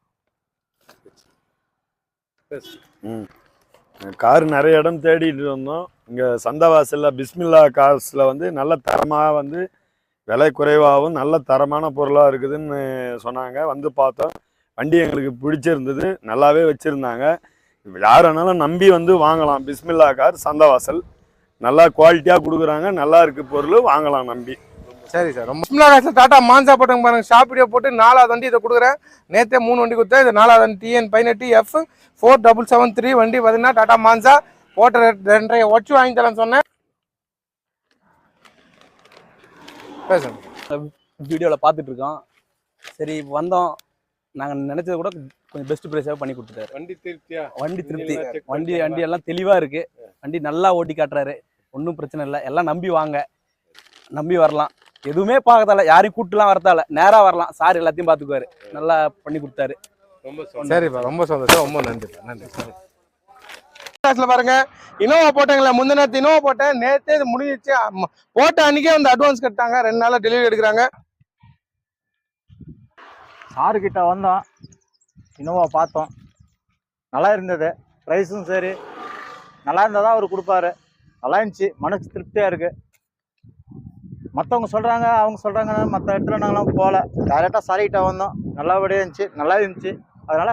கார் நிறைய இடம் தேடிட்டு இருந்தோம் இங்கே சந்தவாசலில் பிஸ்மில்லா கார்ஸில் வந்து நல்ல தரமாக வந்து விலை குறைவாகவும் நல்ல தரமான பொருளாக இருக்குதுன்னு சொன்னாங்க. வந்து பார்த்தோம். வண்டி எங்களுக்கு பிடிச்சிருந்தது. நல்லாவே வச்சுருந்தாங்க. யார் வேணாலும் நம்பி வந்து வாங்கலாம். பிஸ்மில்லா கார் சந்தவாசல். நல்லா குவாலிட்டியாக கொடுக்குறாங்க நல்லா இருக்கு பொருள் வாங்கலாம் நம்பி. சரி சார். ரொம்ப சிம்லா காசில் டாடா மான்சா போட்டாங்க பாருங்க ஷாப் வீடியோ போட்டு நாலாவது வண்டி இதை கொடுக்குறேன். நேற்றே மூணு வண்டி கொடுத்தேன் இது நாலாவது வண்டி டிஎன் பதினெட்டு F four double seven three வண்டி பார்த்தீங்கன்னா டாடா மான்சா போட்ட ரெட்- ரெண்டரை ஒச்சு வாங்கி தரேன்னு சொன்னேன். பேசுங்க வீடியோவில் பார்த்துட்டு இருக்கோம். சரி வந்தோம். நாங்கள் நினச்சதை கூட கொஞ்சம் பெஸ்ட் ப்ரைஸாக பண்ணி கொடுத்துட்டாரு. வண்டி திருப்தியா? வண்டி திருப்தி. வண்டி வண்டி எல்லாம் தெளிவாக இருக்கு. வண்டி நல்லா ஓட்டி காட்டுறாரு. ஒன்றும் பிரச்சனை இல்லை. எல்லாம் நம்பி வாங்க. நம்பி வரலாம். எதுவுமே பார்க்கதால யாரையும் கூட்டுலாம் வரதால நேராக வரலாம். சார் எல்லாத்தையும் பார்த்துக்குவாரு நல்லா பண்ணி கொடுத்தாரு. சரிப்பா ரொம்ப சந்தோஷம். ரொம்ப நன்றி நன்றி. கிளாஸ்ல பாருங்க. இனோவா போட்டாங்களே முந்தின நேரத்து இனோவா போட்டேன். நேத்தே இது முடிஞ்சிச்சு. அம்ம- போட்ட அன்னைக்கே வந்து அட்வான்ஸ் கட்டாங்க ரெண்டு நாளா டெலிவரி எடுக்கிறாங்க. சாருக்கிட்ட வந்தோம் இனோவா பார்த்தோம். நல்லா இருந்தது. ப்ரைஸும் சரி. நல்லா இருந்தால் தான் அவர் கொடுப்பாரு. நல்லா இருந்துச்சு. மனசு திருப்தியாக இருக்கு. மற்றவங்க சொல்கிறாங்க அவங்க சொல்கிறாங்க மற்ற இடத்துல நாங்களாம் போகல. டேரெக்டாக சாரிக்கிட்ட வந்தோம். நல்லபடியாக இருந்துச்சு. நல்லா இருந்துச்சு. அதனால்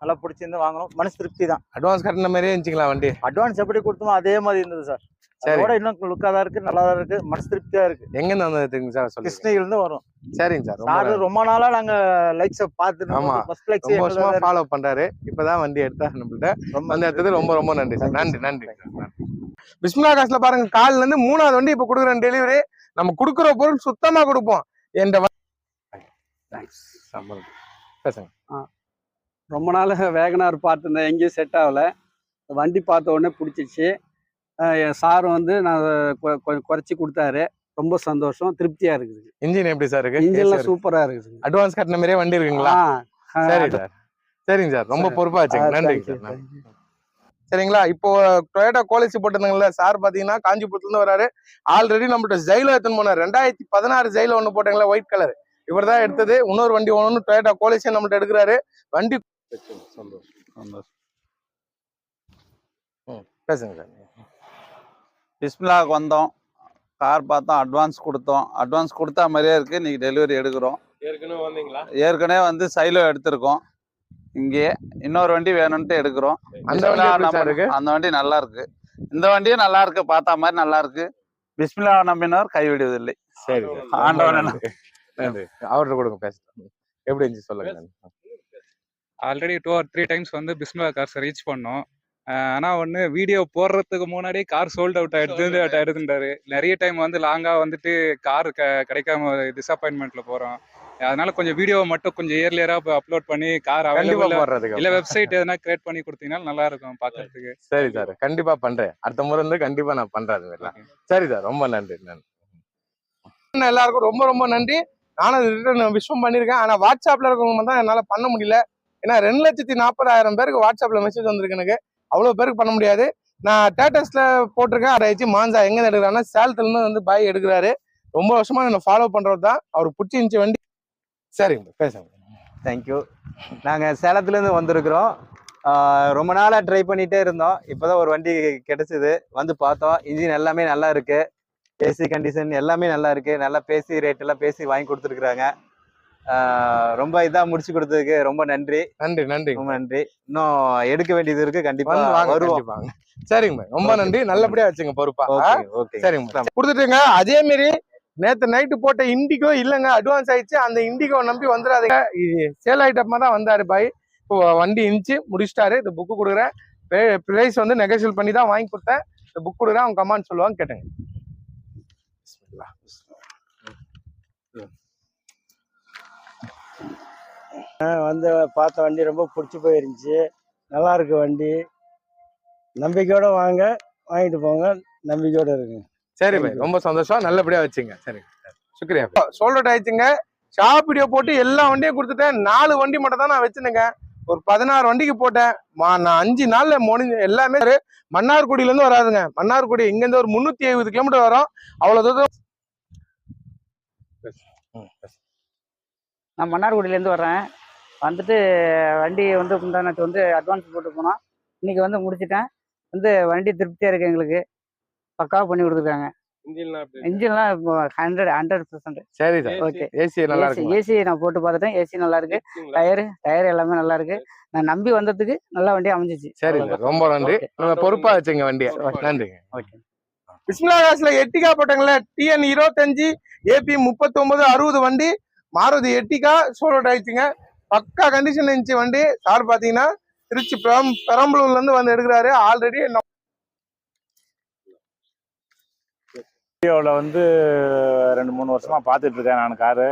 நல்லா பிடிச்சிருந்து வாங்கணும் மனசு திருப்தி தான். அட்வான்ஸ் கட்டின மாதிரியே இருந்துச்சுங்களா வண்டி? அட்வான்ஸ் எப்படி கொடுத்தோமோ அதே மாதிரி இருந்தது சரி. அதோட இன்னும் லுக்காக தான் இருக்குது நல்லா தான் இருக்குது மனசு திருப்தியாக இருக்குது எங்க இருந்து வந்ததுங்க சார்? சொல்லுங்க. கிருஷ்ணகிரிலேருந்து வரும். சரிங்க சார் ரொம்ப சார். ரொம்ப நாளாக நாங்கள் லைக்ஸை ஆமா. பார்த்துட்டு ஃபஸ்ட் லைக்ஸ் ரொம்ப வருஷமா ஃபாலோ பண்றாரு. இப்பதான் வண்டி எடுத்தா நம்மள்ட்ட ரொம்ப வந்து எடுத்தது ரொம்ப ரொம்ப நன்றி சார். நன்றி நன்றி. பிஸ்மிலா காசுல பாருங்க கால்ல இருந்து மூணாவது வண்டி இப்ப கொடுக்குறேன் டெலிவரி நம்ம கொடுக்குற பொருள் சுத்தமா கொடுப்போம். என்ற பேசுங்க. ரொம்ப நாள் வேகனார் பார்த்துருந்தேன் எங்கேயும் செட் ஆகலை. வண்டி பார்த்த உடனே பிடிச்சிச்சு என் சார் வந்து நான் குறைச்சி கொடுத்தாரு. ரொம்ப சந்தோஷம். திருப்தியாக இருக்குது. இன்ஜின் எப்படி சார் இருக்கு? இன்ஜின்லாம் சூப்பராக இருக்குது அட்வான்ஸ் கட்டின மாதிரியே வண்டி இருக்குங்களா? சரி சார். சரிங்க சார். ரொம்ப சரி. பொறுப்பா வச்சுங்க நன்றிங்க சார். நன்றி. சரிங்களா? இப்போ டொயோட்டா கோலிசி போட்டிருந்தாங்கல்ல சார் பாத்தீங்கன்னா காஞ்சிபுரத்துல இருந்து வராரு. ஆல்ரெடி நம்மள்ட்ட ஜெயிலோ எடுத்துன்னு போனார். ரெண்டாயிரத்தி பதினாறு ஜெயில ஒன்று போட்டாங்களா ஒயிட் கலர் இவர் தான் எடுத்தது. இன்னொரு வண்டி ஒன்று டொயோட்டா கோலிசி நம்மள்ட்ட எடுக்கிறாரு. வண்டி ம், பேசுங்க சார். பிஸ்மிலாவுக்கு வந்தோம். கார் பார்த்தோம் அட்வான்ஸ் கொடுத்தோம். அட்வான்ஸ் கொடுத்தா மாதிரியே இருக்குது இன்றைக்கி டெலிவரி எடுக்கிறோம். ஏற்கனவே வந்தீங்களா? ஏற்கனவே வந்து சைலோ எடுத்திருக்கோம். இங்கே இன்னொரு வண்டி வேணும்ட்டு எடுக்கிறோம். அந்த வண்டி? அந்த வண்டி நல்லா இருக்கு. இந்த வண்டியும் நல்லா இருக்கு. பார்த்தா மாதிரி நல்லா இருக்கு. பிஸ்மிலா நம்பினவர் கைவிடுவதில்லை. சரி ஆண்டவன் அவர்கிட்ட கொடுங்க பேசுறேன் எப்படி இருந்துச்சு சொல்லுங்க. Already two or three times வந்து பிஸ்மிலா கார்ஸ் ரீச் பண்ணோம். ஆனா ஒன்று வீடியோ போடுறதுக்கு முன்னாடியே கார் சோல்ட் அவுட் ஆயிடுது ஆயிடுதுன்றாரு. நிறைய டைம் வந்து லாங்கா வந்துட்டு கார் க கிடைக்காம டிசப்பாயின்மெண்ட்ல போறோம். அதனால கொஞ்சம் வீடியோவை மட்டும் கொஞ்சம் இயர்லியரா அப்லோட் பண்ணி கார் அவைலபிள் இல்ல வெப்சைட் எதனா கிரியேட் பண்ணி கொடுத்தீங்கன்னா நல்லா இருக்கும் பாக்குறதுக்கு சரி சார் கண்டிப்பா பண்றேன். அடுத்த முறை இருந்து கண்டிப்பா நான் பண்றேன் சரி சார் ரொம்ப நன்றி. நன்றி. எல்லாருக்கும் ரொம்ப ரொம்ப நன்றி. நானும் ரிட்டர்ன் விஷயம் பண்ணியிருக்கேன் ஆனா வாட்ஸ்அப்ல இருக்கவங்க தான் என்னால பண்ண முடியல. ஏன்னா ரெண்டு லட்சத்தி நாற்பதாயிரம் பேருக்கு வாட்ஸ்அப்ல மெசேஜ் வந்திருக்கு எனக்கு. அவ்வளோ பேருக்கு பண்ண முடியாது. நான் டேட்டஸில் போட்டிருக்கேன். அதை வச்சு மான்சா எங்க எடுக்கிறான்னா சேலத்துலேருந்து வந்து பாய் எடுக்கிறாரு. ரொம்ப வருஷமாக என்னை ஃபாலோ பண்ணுறது தான் அவர் பிடிச்சிருந்துச்சு வண்டி. சரிங்க பேசுங்க. தேங்க்யூ நாங்கள் சேலத்துலேருந்து வந்திருக்கிறோம். ரொம்ப நாளாக ட்ரை பண்ணிகிட்டே இருந்தோம். இப்போ தான் ஒரு வண்டி கிடச்சிது. வந்து பார்த்தோம். இன்ஜின் எல்லாமே நல்லா இருக்குது ஏசி கண்டிஷன் எல்லாமே நல்லா இருக்குது நல்லா பேசி ரேட்டெல்லாம் பேசி வாங்கி கொடுத்துருக்குறாங்க. ரொம்ப இதா முடிச்சு கொடுத்ததுக்கு ரொம்ப நன்றி. நன்றி நன்றி. ரொம்ப நன்றி. இன்னும் எடுக்க வேண்டியது இருக்கு. கண்டிப்பா வந்து வாங்க வருவோம். கண்டிப்பாங்க சரிங்க. ரொம்ப. நன்றி. நல்லபடியா வச்சுங்க பொறுப்பா. சரிங்க. கொடுத்துட்டுங்க. அதே மாதிரி நேத்து நைட்டு போட்ட இண்டிகோ இல்லைங்க அட்வான்ஸ் ஆயிடுச்சு. அந்த இண்டிகோ நம்பி வந்துடாதீங்க. சேல் ஐட்டமா தான் வந்தாரு பாய். இப்போ வண்டி இன்ச்சு முடிச்சிட்டாரு. இந்த புக்கு கொடுக்குறேன். ப்ரைஸ் வந்து நெகோசியல் பண்ணி தான் வாங்கி கொடுத்தேன். இந்த புக் கொடுக்குறேன். அவங்க கமாண்ட் சொல்லுவாங்க கேட்டுங்க. வந்து பார்த்த வண்டி ரொம்ப பிடிச்சி போயிருந்துச்சு. நல்லா இருக்கு வண்டி. நம்பிக்கையோட வாங்க வாங்கிட்டு போங்க நம்பிக்கையோட இருக்குங்க சரி பாய் ரொம்ப சந்தோஷம். நல்லபடியா வச்சுங்க. சரி சுக்ரியா சோல்ட் ஆயிடுச்சுங்க. ஷாப் வீடியோ போட்டு எல்லா வண்டியும் கொடுத்துட்டேன். நாலு வண்டி மட்டும் தான் நான் வச்சிருந்தேங்க ஒரு பதினாறு வண்டிக்கு போட்டேன். மா- நான் அஞ்சு நாள்ல முடிஞ்ச எல்லாமே மன்னார்குடியில இருந்து வராதுங்க. மன்னார்குடி இங்க இருந்து ஒரு முன்னூத்தி எழுபது கிலோமீட்டர் வரும். அவ்வளவு தூரம். நான் மன்னார்குடியிலேருந்து வர்றேன். வந்துட்டு வண்டி வந்து முந்தானத்து வந்து அட்வான்ஸ் போட்டு போனோம் இன்னைக்கு வந்து முடிச்சிட்டேன். வந்து வண்டி திருப்தியாக இருக்கு எங்களுக்கு. பக்காவாக பண்ணி கொடுத்துருக்காங்க. இன்ஜின்லாம் ஹண்ட்ரட் ஹண்ட்ரட் பர்சன்ட் சரி சார். ஓகே ஏசி நல்லா இருக்கு ஏசி நான் போட்டு பார்த்துட்டேன். ஏசி நல்லா இருக்கு. டயர் டயர் எல்லாமே நல்லா இருக்கு. நான் நம்பி வந்ததுக்கு நல்ல வண்டி அமைஞ்சிச்சு. சரி சார். ரொம்ப நன்றி. பொறுப்பா வச்சுங்க வண்டியை. நன்றிங்க. ஓகே பிஸ்மிலா காசுல எட்டிகா போட்டாங்களே டிஎன் இருபத்தஞ்சு ஏபி முப்பத்தி ஒன்பது அறுபது வண்டி மாருதி எட்டிகா சோலோட் ஆயிடுச்சுங்க. பக்கா கண்டிஷன் இருந்துச்சு வண்டி. சார் பாத்தீங்கன்னா திருச்சி பெரம் பெரம்பலூர்ல இருந்து வந்து எடுக்கிறாரு. ஆல்ரெடி வீடியோவில் வந்து ரெண்டு மூணு வருஷமாக பார்த்துட்டு இருக்கேன் நான் காரு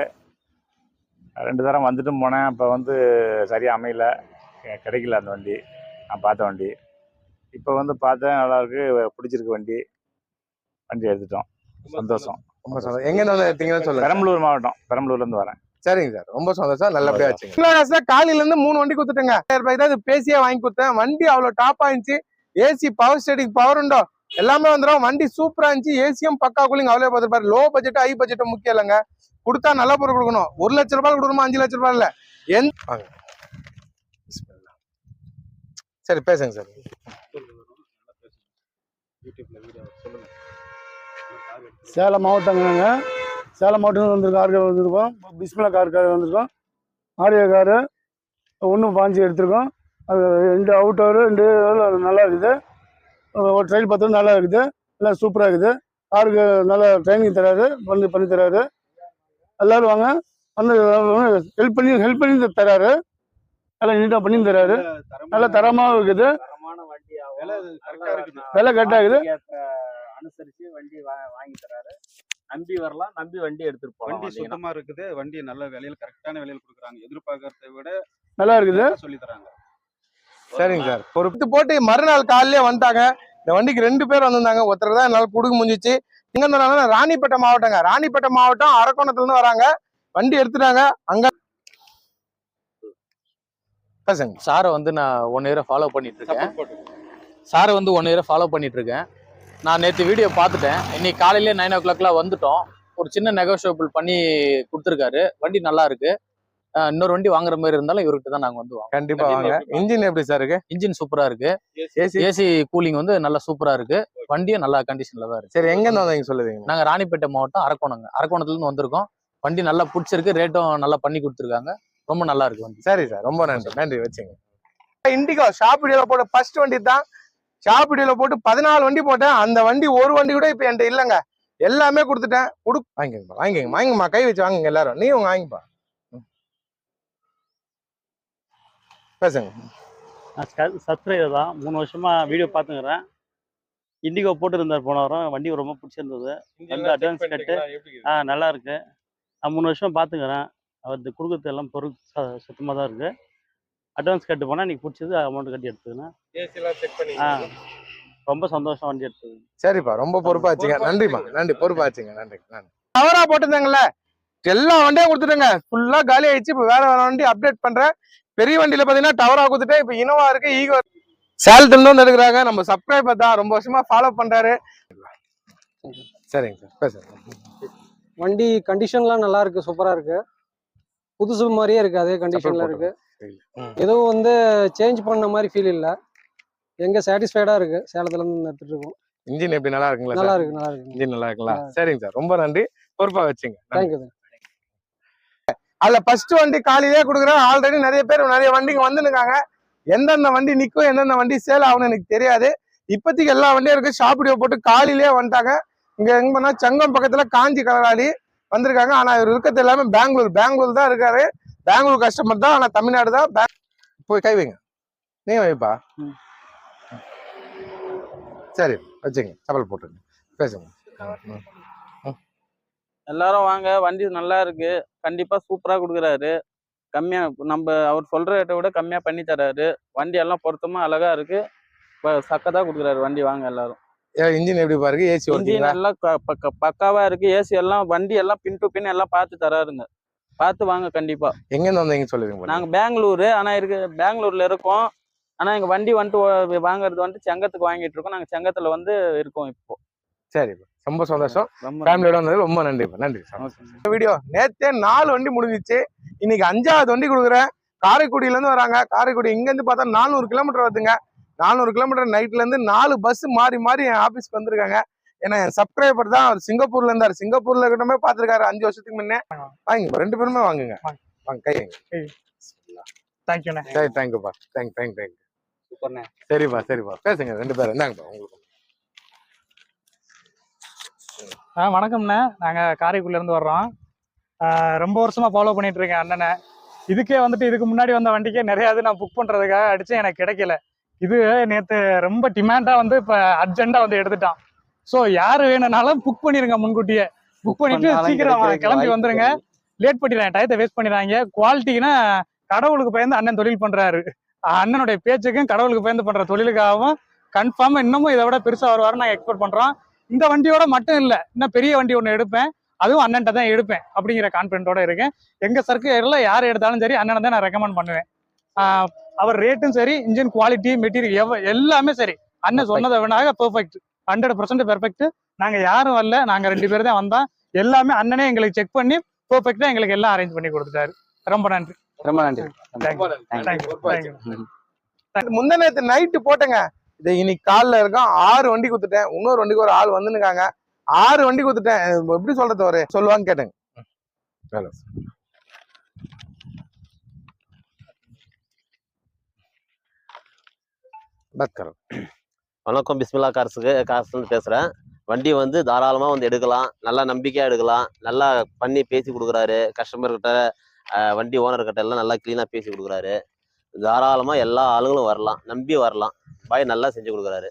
ரெண்டு தரம் வந்துட்டும் போனேன். அப்போ வந்து சரியாக அமையல. கிடைக்கல அந்த வண்டி. நான் பார்த்த வண்டி. இப்போ வந்து பார்த்தேன் நல்லா இருக்கு. பிடிச்சிருக்கு வண்டி. வண்டி எடுத்துட்டோம். சந்தோஷம் ரொம்ப சந்தோஷம். எங்க இருந்து வந்து எடுத்தீங்கன்னு சொல்லுங்க. பெரம்பலூர் மாவட்டம். பெரம்பலூர்லேருந்து வரேன். சரிங்க சார். ரொம்ப சந்தோஷம். நல்லபடியா காசுல காலையில இருந்து மூணு வண்டி கொடுத்துட்டேங்க ரூபாய்க்கு தான் இது பேசியே வாங்கி கொடுத்தேன். வண்டி அவ்வளவு டாப் ஆயிருந்துச்சு ஏசி பவர் ஸ்டேடிங் பவர் உண்டோ எல்லாமே வந்துடும் வண்டி சூப்பரா இருந்துச்சு. ஏசியும் பக்கா கூலிங் அவ்வளோ பார்த்துருப்பாரு லோ பட்ஜெட் ஹை பட்ஜெட் முக்கியம் இல்லைங்க. கொடுத்தா நல்ல பொருள் கொடுக்கணும். ஒரு லட்ச ரூபாய் கொடுக்கணுமா? அஞ்சு லட்ச ரூபாய் இல்ல எந்த. சரி பேசுங்க சார். சேலம் மாவட்டங்க சேலம் மாவட்டம் வந்திருக்கோம் கார் வந்திருக்கோம். பிஸ்மிலா கார் கார் வந்திருக்கோம். ஆடியோ காரு ஒன்று பாஞ்சு எடுத்திருக்கோம். அது ரெண்டு அவுட்டோரு ரெண்டு நல்லா இருக்குது. ஒரு ட்ரெயின் பார்த்தோம் நல்லா இருக்குது. எல்லாம் சூப்பராக இருக்குது. காருக்கு நல்லா ட்ரைனிங் தராரு பண்ணி பண்ணி தராரு. எல்லாரும் வாங்க. வந்து ஹெல்ப் பண்ணி ஹெல்ப் பண்ணி தராரு. எல்லாம் நீட்டாக பண்ணி தராரு. நல்ல தரமாகவும் இருக்குது. விலை கரெக்டாக இருக்குது. அனுசரிச்சு வண்டி வாங்கி தராரு. நம்பி வரலாம் நம்பி வண்டி எடுத்துட்டு போகலாம் வண்டி. சுத்தமா இருக்குது. வண்டி நல்ல விலையில கரெக்டான விலையில கொடுக்குறாங்க. எதிர்பார்க்கறதை விட நல்லா இருக்குது. சொல்லி தராங்க. சரிங்க சார். பொறுத்து போட்டு மறுநாள் காலையிலே வந்துட்டாங்க. இந்த வண்டிக்கு ரெண்டு பேர் வந்திருந்தாங்க. ஒருத்தர் தான் என்னால் கொடுக்க முடிஞ்சிச்சு. இங்க இருந்தாங்க ராணிப்பேட்டை மாவட்டங்க. ராணிப்பேட்டை மாவட்டம் அரக்கோணத்துல இருந்து வராங்க. வண்டி எடுத்துட்டாங்க. அங்க சாரை வந்து நான் ஒன் இயரை ஃபாலோ பண்ணிட்டு இருக்கேன். சாரை வந்து ஒன் இயரை ஃபாலோ பண்ணிட்டு இருக்கேன். நான் நேற்று வீடியோ பார்த்துட்டேன். இன்னைக்கு காலையிலே நைன் ஓ கிளாக்லாம் வந்துட்டோம். ஒரு சின்ன நெகோஷியபிள் பண்ணி கொடுத்துருக்காரு. வண்டி நல்லா இருக்கு. இன்னொரு வண்டி வாங்குற மாதிரி இருந்தாலும் இவர்கிட்ட தான் நாங்க வந்து வாங்குவோம் கண்டிப்பா வாங்க. இன்ஜின் எப்படி சார் இருக்கு? இன்ஜின் சூப்பரா இருக்கு. ஏசி ஏசி கூலிங் வந்து நல்லா சூப்பரா இருக்கு. வண்டியும் நல்லா கண்டிஷன்ல தான் இருக்கு. சரி எங்க இருந்து வந்தீங்க சொல்லுவீங்க? நாங்க ராணிப்பேட்டை மாவட்டம் அரக்கோணங்க. அரக்கோணத்துல இருந்து வந்திருக்கோம். வண்டி நல்லா பிடிச்சிருக்கு. ரேட்டும் நல்லா பண்ணி கொடுத்துருக்காங்க. ரொம்ப நல்லா இருக்கு வண்டி. சரி சார் ரொம்ப நன்றி. நன்றி வச்சுங்க. இண்டிகோ ஷாப் வீடியோல போட்ட ஃபர்ஸ்ட் வண்டி தான். ஷாப் வீடியோல போட்டு பதினாலு வண்டி போட்டேன். அந்த வண்டி ஒரு வண்டி கூட இப்ப என்கிட்ட இல்லைங்க. எல்லாமே கொடுத்துட்டேன். கொடு வாங்கிக்கோங்க வாங்கிக்கோங்க. வாங்கிக்கமா கை வச்சு வாங்குங்க எல்லாரும். நீ உங்க வாங்கிப்பா. பேசுங்க. நான் சப்ஸ்கிரைபர் தான். மூணு வருஷமா வீடியோ பார்த்துக்கிறேன் இண்டிகோ போட்டுருந்தார் போன வாரம். வண்டி ரொம்ப பிடிச்சிருந்தது. வந்து அட்வான்ஸ் கட்டு. ஆ நல்லா இருக்கு. நான் மூணு வருஷம் பார்த்துக்கிறேன் அவருக்கு கொடுக்குறது எல்லாம் பொருள் சுத்தமாக தான் இருக்கு. அட்வான்ஸ் கட்டு போனால் இன்னைக்கு பிடிச்சது அமௌண்ட் கட்டி பண்ணி. ஆ. ரொம்ப சந்தோஷம் வண்டி எடுத்தது. சரிப்பா ரொம்ப பொறுப்பா வச்சுங்க நன்றிப்பா நன்றி பொறுப்பா வச்சுங்க நன்றி நன்றி. தவறா போட்டிருந்தாங்கல்ல? எல்லா வண்டியும் கொடுத்துட்டேங்க. ஃபுல்லா காலி ஆயிடுச்சு. இப்போ வேற வேற வண்டி அப்டேட் பண்றேன். பெரிய வண்டியில பாத்தீங்கன்னா டவரா கொடுத்துட்டேன். இப்போ இனோவா இருக்கு ஈகோ சேலத்துல இருந்து எடுக்கிறாங்க நம்ம சப்ஸ்கிரைபர் தான். ரொம்ப வருஷமா ஃபாலோ பண்றாரு. சரிங்க சார் பேசுங்க. வண்டி கண்டிஷன்லாம் நல்லா இருக்கு. சூப்பரா இருக்கு. புதுசு மாதிரியே இருக்கு அதே கண்டிஷன்ல. இருக்கு. எதுவும் வந்து சேஞ்ச் பண்ண மாதிரி ஃபீல் இல்லை. எங்க சாட்டிஸ்ஃபைடா இருக்கு சேலத்துல இருந்து எடுத்துட்டு இருக்கோம். இன்ஜின் எப்படி நல்லா இருக்குங்களா நல்லா சார் இருக்கு நல்லா இருக்கு. இன்ஜின் நல்லா இருக்குங்களா? சரிங்க சார். ரொம்ப நன்றி. பொறுப்பா வச்சுங்க. தேங்க்யூ அதுல ஃபர்ஸ்ட் வண்டி காலையிலே கொடுக்குறேன். ஆல்ரெடி நிறைய பேர் நிறைய வண்டிங்க வந்துருக்காங்க எந்தெந்த வண்டி நிற்கும் எந்தெந்த வண்டி சேல் ஆகும்னு எனக்கு தெரியாது. இப்போதைக்கு எல்லா வண்டியும் இருக்கு. ஷாப்பிடியோ போட்டு காலையிலே வந்துட்டாங்க. இங்க எங்க பண்ணா சங்கம் பக்கத்துல காஞ்சி கலராளி வந்திருக்காங்க. ஆனா இவர் இருக்கிறது எல்லாமே பெங்களூர் பெங்களூர் தான் இருக்காரு. பெங்களூர் கஸ்டமர் தான். ஆனா தமிழ்நாடு தான் போய் கை வைங்க. நீங்க வைப்பா? சரி வச்சுங்க. சப்பல் போட்டுங்க பேசுங்க. எல்லாரும் வாங்க. வண்டி நல்லா இருக்கு. கண்டிப்பா சூப்பரா கொடுக்குறாரு. கம்மியா நம்ம அவர் சொல்ற ரேட்டை விட கம்மியா பண்ணி தராரு. வண்டி எல்லாம் பொருத்தமா அழகா இருக்கு. சக்கதா கொடுக்குறாரு. வண்டி வாங்க எல்லாரும். இன்ஜின் எப்படி பாருங்க ஏசி இன்ஜின் எல்லாம் பக்காவா இருக்கு. ஏசி எல்லாம் வண்டி எல்லாம் பின் டு பின் எல்லாம் பார்த்து தராருங்க. பார்த்து வாங்க கண்டிப்பா. எங்க இருந்து வந்தீங்க சொல்லுங்க நாங்க பெங்களூரு. ஆனா இருக்கு பெங்களூர்ல இருக்கோம். ஆனா எங்க வண்டி வந்துட்டு வாங்குறது வந்துட்டு செங்கத்துக்கு வாங்கிட்டு இருக்கோம். நாங்க செங்கத்துல வந்து இருக்கோம் இப்போ. சரி ரொம்ப சந்தோஷம். ரொம்ப ஃபேமிலியோட வந்தது ரொம்ப நன்றி நன்றி வீடியோ நேத்தே நாலு வண்டி முடிஞ்சிச்சு. இன்னைக்கு அஞ்சாவது வண்டி கொடுக்குறேன். காரைக்குடியில இருந்து வராங்க. காரைக்குடி இங்க இருந்து பார்த்தா நானூறு கிலோமீட்டர் வருதுங்க. நானூறு கிலோமீட்டர் நைட்ல இருந்து நாலு பஸ் மாறி மாறி என் ஆபீஸ்க்கு வந்திருக்காங்க. ஏன்னா என் சப்ஸ்கிரைபர் தான் அவர் சிங்கப்பூர்ல இருந்தாரு. சிங்கப்பூர்ல இருக்கட்டுமே பார்த்திருக்காரு அஞ்சு வருஷத்துக்கு முன்னே. வாங்க ரெண்டு பேருமே வாங்குங்க. வாங்க. கை தேங்க்யூண்ணே சரி தேங்க்யூப்பா தேங்க் தேங்க் தேங்க் சூப்பர்ண்ணே. சரிப்பா சரிப்பா. பேசுங்க ரெண்டு பேரும். இந்தாங்கப்பா உங்களுக்கு ஆ வணக்கம்ண்ணே. நாங்கள் காரைக்குடிலேருந்து வர்றோம். ரொம்ப வருஷமாக ஃபாலோ பண்ணிட்டு இருக்கேன் அண்ணனை. இதுக்கே வந்துட்டு இதுக்கு முன்னாடி வந்த வண்டிக்கே நிறையா இது நான் புக் பண்ணுறதுக்காக அடித்தேன் எனக்கு கிடைக்கல. இது நேற்று ரொம்ப டிமாண்டாக வந்து இப்போ அர்ஜென்ட்டாக வந்து எடுத்துட்டான். ஸோ யார் வேணும்னாலும் புக் பண்ணிருங்க முன்கூட்டியே. புக் பண்ணிட்டு சீக்கிரம் கிளம்பி வந்துருங்க. லேட் பண்ணிடுறாங்க டயத்தை வேஸ்ட் பண்ணிடுறாங்க குவாலிட்டினா கடவுளுக்கு பயந்து அண்ணன் தொழில் பண்றாரு. அண்ணனுடைய பேச்சுக்கும் கடவுளுக்கு பயந்து பண்ற தொழிலுக்காகவும் கன்ஃபார்மா இன்னமும் இதை விட பெருசா வருவாருன்னு நாங்கள் எக்ஸ்பெக்ட் பண்றோம். இந்த வண்டியோட மட்டும் இல்ல இன்னும் பெரிய வண்டி ஒன்று எடுப்பேன். அதுவும் அண்ணன்ட்ட தான் எடுப்பேன் அப்படிங்கிற கான்ஃபிடென்ட்டோட இருக்கேன். எங்க சர்க்கிள் யார் எடுத்தாலும் சரி அண்ணனை தான் நான் ரெக்கமெண்ட் பண்ணுவேன். அவர் ரேட்டும் சரி இன்ஜின் குவாலிட்டி மெட்டீரியல் எவ எல்லாமே சரி. அண்ணன் சொன்னதை வினாக பெர்ஃபெக்ட் ஹண்ட்ரட் பர்சன்ட் பெர்ஃபெக்ட் நாங்க யாரும் வரல. நாங்க ரெண்டு பேர் தான் வந்தோம். எல்லாமே அண்ணனே எங்களுக்கு செக் பண்ணி பெர்ஃபெக்டா எங்களுக்கு எல்லாம் அரேஞ்ச் பண்ணி கொடுத்துட்டாரு. ரொம்ப நன்றி. ரொம்ப நன்றி. தேங்க்யூ தேங்க்யூ முந்தா நேத்து நைட்டு போட்டேங்க. இது இன்னைக்கு காலில் இருக்கும். ஆறு வண்டி குத்துட்டேன். இன்னொரு வண்டிக்கு ஒரு ஆள் வந்துருக்காங்க ஆறு வண்டி குத்துட்டேன். இது எப்படி சொல்றது ஒரு சொல்லுவாங்க கேட்டேங்க. பத் கரோ. வணக்கம். பிஸ்மில்லா கார்ஸுக்கு கார்ஸ்லேருந்து பேசுகிறேன் வண்டி வந்து தாராளமாக வந்து எடுக்கலாம். நல்லா நம்பிக்கையாக எடுக்கலாம். நல்லா பண்ணி பேசி கொடுக்குறாரு. கஸ்டமர்கிட்ட வண்டி ஓனர்கிட்ட எல்லாம் நல்லா க்ளீனாக பேசி கொடுக்குறாரு. தாராளமாக எல்லா ஆளுங்களும் வரலாம். நம்பி வரலாம். பாய் நல்லா செஞ்சு கொடுக்குறாரு.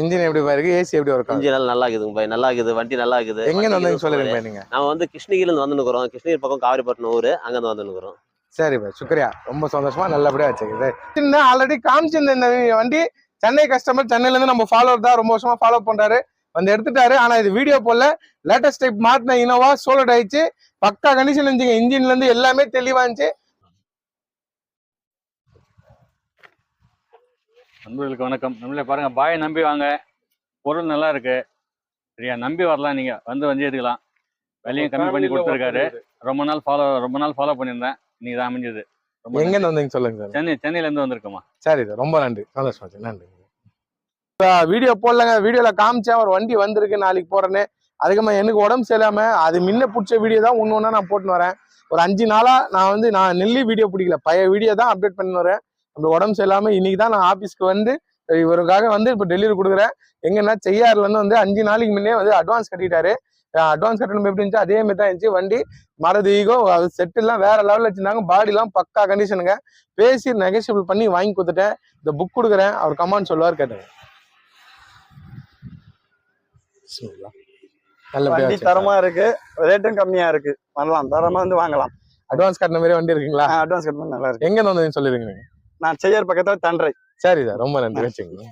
இன்ஜின் எப்படி பாருக்கு ஏசி எப்படி ஒர்க் இன்ஜின் நல்லா இருக்குதுங்க பாய். நல்லா இருக்குது. வண்டி நல்லா இருக்குது. எங்க இருந்து வந்தீங்க சொல்லுங்க நாம வந்து கிருஷ்ணகிரிலேருந்து வந்துருக்குறோம் கிருஷ்ணகிரி பக்கம் காவிரிப்பட்டினம் ஊர். அங்கேருந்து வந்துருக்குறோம் சரி பாய் சுக்ரியா ரொம்ப சந்தோஷமா நல்லபடியா வச்சுக்குது. சின்ன ஆல்ரெடி காமிச்சிருந்த இந்த வண்டி சென்னை கஸ்டமர் சென்னையில இருந்து நம்ம ஃபாலோவர் தான் ரொம்ப வருஷமா ஃபாலோ பண்றாரு. வந்து எடுத்துட்டாரு. ஆனா இது வீடியோ போல லேட்டஸ்ட் டைப் மாட்டின இனோவா சோலட் ஆயிடுச்சு. பக்கா கண்டிஷன் இருந்துச்சுங்க. இன்ஜின்ல இருந்து எல்லாமே தெளிவா இருந்துச்சு. நண்பர்களுக்கு வணக்கம். நம்மளே பாருங்க பாயை நம்பி வாங்க. பொருள் நல்லா இருக்கு. சரியா? நம்பி வரலாம் நீங்க. வந்து வந்து எடுக்கலாம். விலையும் கம்மி பண்ணி கொடுத்துருக்காரு. ரொம்ப நாள் ஃபாலோ ரொம்ப நாள் ஃபாலோ பண்ணியிருந்தேன். இன்னைக்கு தான் அமைஞ்சது எங்க. இருந்து வந்தீங்க சொல்லுங்க சார். சென்னை சென்னையில இருந்து வந்திருக்கோமா சரி சார் ரொம்ப நன்றி. சந்தோஷமா. நன்றி. வீடியோ போடலங்க வீடியோல காமிச்சேன் ஒரு வண்டி வந்திருக்கு நாளைக்கு போறேன்னு. அதுக்கப்புறமா எனக்கு உடம்பு சரியில்லாம அது முன்ன பிடிச்ச வீடியோ தான் ஒன்று ஒன்றா நான் போட்டுன்னு வரேன். ஒரு அஞ்சு நாளா நான் வந்து நான் நெல்லி வீடியோ பிடிக்கல. பழைய வீடியோ தான் அப்டேட் பண்ணி வரேன். அப்படி உடம்பு சரியில்லாம இன்னைக்கு தான் நான் ஆஃபீஸ்க்கு வந்து இவருக்காக வந்து இப்போ டெலிவரி கொடுக்குறேன். எங்கன்னா செய்யாறுல இருந்து வந்து அஞ்சு நாளைக்கு முன்னே வந்து அட்வான்ஸ் கட்டிட்டாரு. அட்வான்ஸ் கட்டணும் எப்படி இருந்துச்சு அதே மாதிரி தான் இருந்துச்சு. வண்டி மரது ஈகோ அது செட்டுலாம் வேற லெவலில் வச்சிருந்தாங்க. பாடிலாம் பக்கா கண்டிஷனுங்க பேசி நெகோசியபிள் பண்ணி வாங்கி கொடுத்துட்டேன். இந்த புக் கொடுக்குறேன். அவர் கமாண்ட் சொல்லுவார் கேட்டேன் நல்லபடியா வண்டி. தரமா இருக்கு. ரேட்டும் கம்மியா இருக்கு. வரலாம். தரமா வந்து வாங்கலாம். அட்வான்ஸ் கட்டின மாதிரி வண்டி இருக்குங்களா? அட்வான்ஸ் கட்டணும் நல்லா இருக்கு. எங்க சொல்லிருங்க நீங்க நான் செய்யற பக்கத்துல தண்டரை. சரி சார் ரொம்ப நன்றி. வச்சுக்கோங்க.